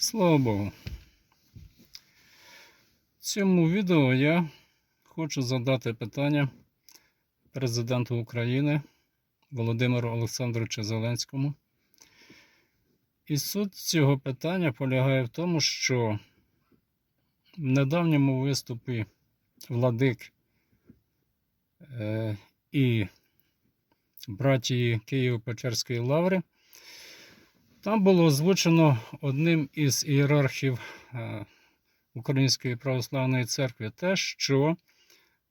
Слава Богу. В цьому відео я хочу задати питання президенту України Володимиру Олександровичу Зеленському. І суть цього питання полягає в тому, що в недавньому виступі владик е, і братії Києво-Печерської лаври там було озвучено одним із ієрархів е, Української православної церкви те, що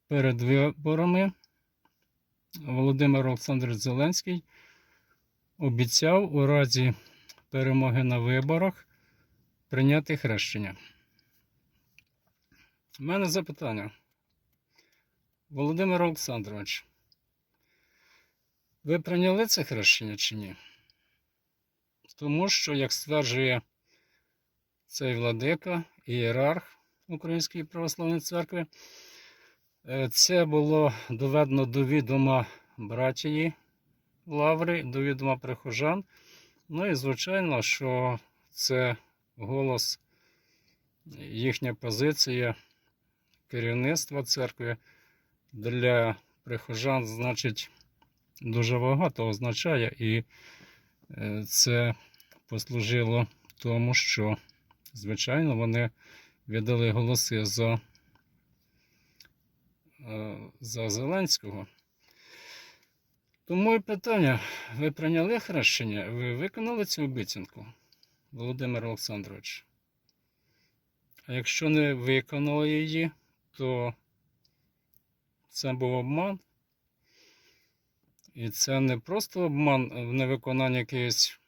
перед виборами Володимир Олександрович Зеленський обіцяв у разі перемоги на виборах прийняти хрещення. У мене запитання. Володимир Олександрович, ви прийняли це хрещення чи ні? Тому що, як стверджує цей владика, ієрарх Української православної церкви, е, це було доведено до відома братії Лаври, до відома прихожан. Ну і звичайно, що це голос, їхня позиція керівництва церкви для прихожан, значить, дуже багато означає. І Е, це послужило тому, що, звичайно, вони віддали голоси за, е, за Зеленського. Тому і питання: ви прийняли хрещення? Ви виконали цю обіцянку, Володимир Олександрович? А якщо не виконали її, то це був обман. І це не просто обман в невиконанні якихось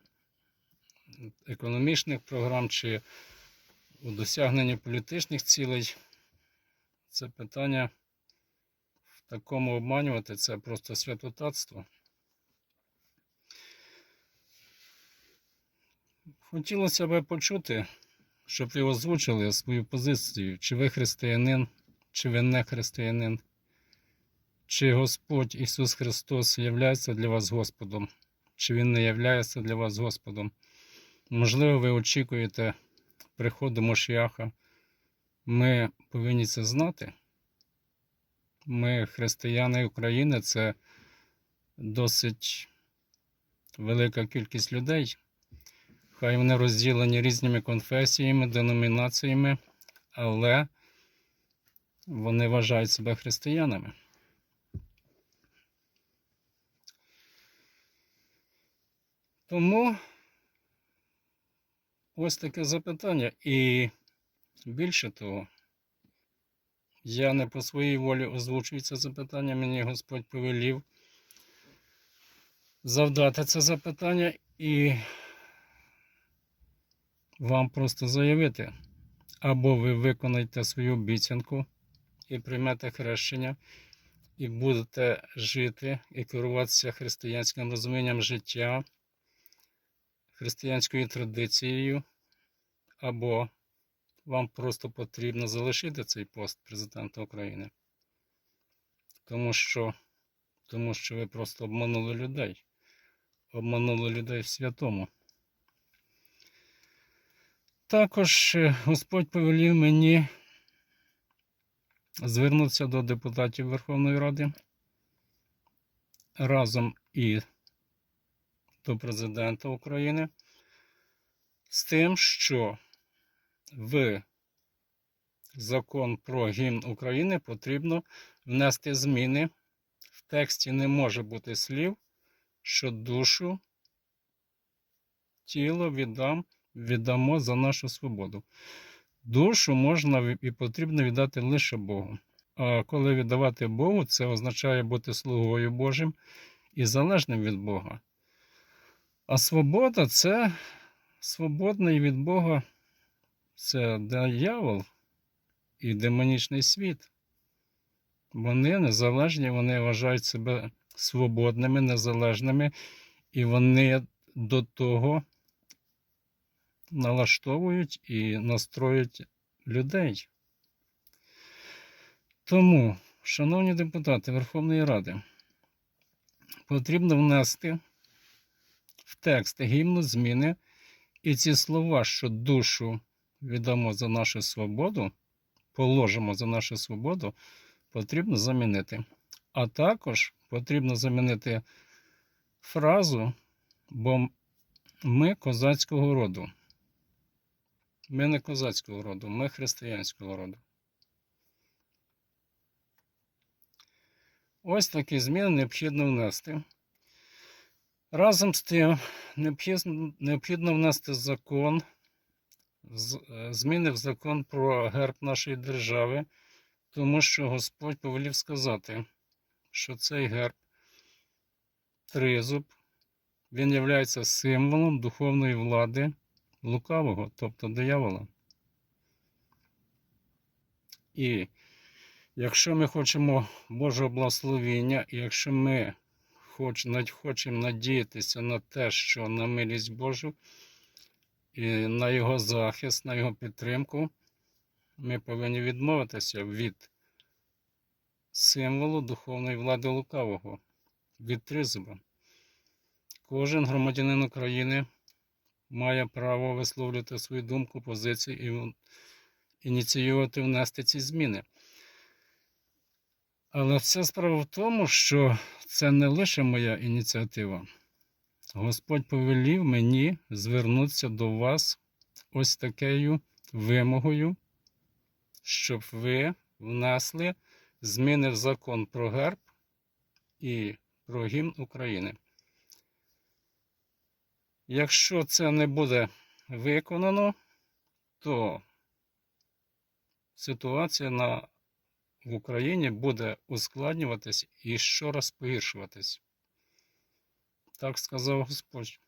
економічних програм чи у досягненні політичних цілей. Це питання в такому обманювати це просто святотатство. Хотілося б почути, щоб ви озвучили свою позицію, чи ви християнин, чи ви не християнин. Чи Господь Ісус Христос являється для вас Господом, чи Він не являється для вас Господом? Можливо, ви очікуєте приходу Мошіаха. Ми повинні це знати. Ми, християни України, це досить велика кількість людей. Хай вони розділені різними конфесіями, деномінаціями, але вони вважають себе християнами. Тому ось таке запитання. І більше того, я не по своїй волі озвучую це запитання, мені Господь повелів завдати це запитання і вам просто заявити. Або ви виконаєте свою обіцянку і приймете хрещення, і будете жити і керуватися християнським розумінням життя християнською традицією, або вам просто потрібно залишити цей пост президента України. Тому що, тому що ви просто обманули людей. Обманули людей в святому. Також е, Господь повелів мені звернутися до депутатів Верховної Ради разом і до президента України з тим, що в закон про гімн України потрібно внести зміни. В тексті не може бути слів, що душу, тіло віддам, віддамо за нашу свободу. Душу можна і потрібно віддати лише Богу. А коли віддавати Богу, це означає бути слугою Божим і залежним від Бога. А свобода це свободний від Бога, це диявол і демонічний світ. Вони незалежні, вони вважають себе свободними, незалежними, і вони до того налаштовують і настроюють людей. Тому, шановні депутати Верховної Ради, потрібно внести в текст гімну зміни, І ці слова, що душу віддамо за нашу свободу, положимо за нашу свободу, потрібно замінити. А також потрібно замінити фразу, бо ми козацького роду. Ми не козацького роду, ми християнського роду. Ось такі зміни необхідно внести. Разом з тим, необхідно, внести закон, е, зміни в закон про герб нашої держави, тому що Господь повелів сказати, що цей герб тризуб, він є символом духовної влади лукавого, тобто диявола. І якщо ми хочемо Божого благословіння, і якщо ми хоч, хочемо надіятися на те, що на милість Божу і на Його захист, на Його підтримку, ми повинні відмовитися від символу духовної влади лукавого, від тризуба. Кожен громадянин України має право висловлювати свою думку, позицію і ініціювати внести ці зміни. Але вся справа в тому, що це не лише моя ініціатива. Господь повелів мені звернутися до вас ось такою вимогою, щоб ви внесли зміни в закон про герб і про гімн України. Якщо це не буде виконано, то ситуація на, в Україні буде ускладнюватись і щораз погіршуватись. Так сказав Господь.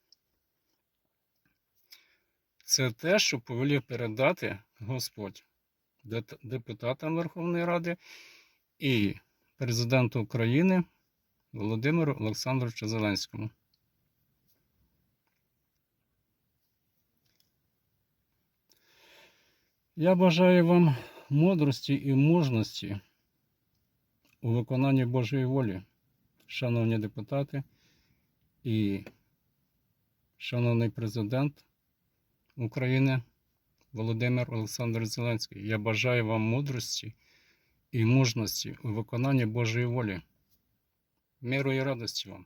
Це те, що повелів передати Господь депутатам Верховної Ради і президенту України Володимиру Олександровичу Зеленському. Я бажаю вам мудрості і мужності у виконанні Божої волі, шановні депутати і шановний президент України Володимир Олександр Зеленський. Я бажаю вам мудрості і мужності у виконанні Божої волі. Миру і радості вам.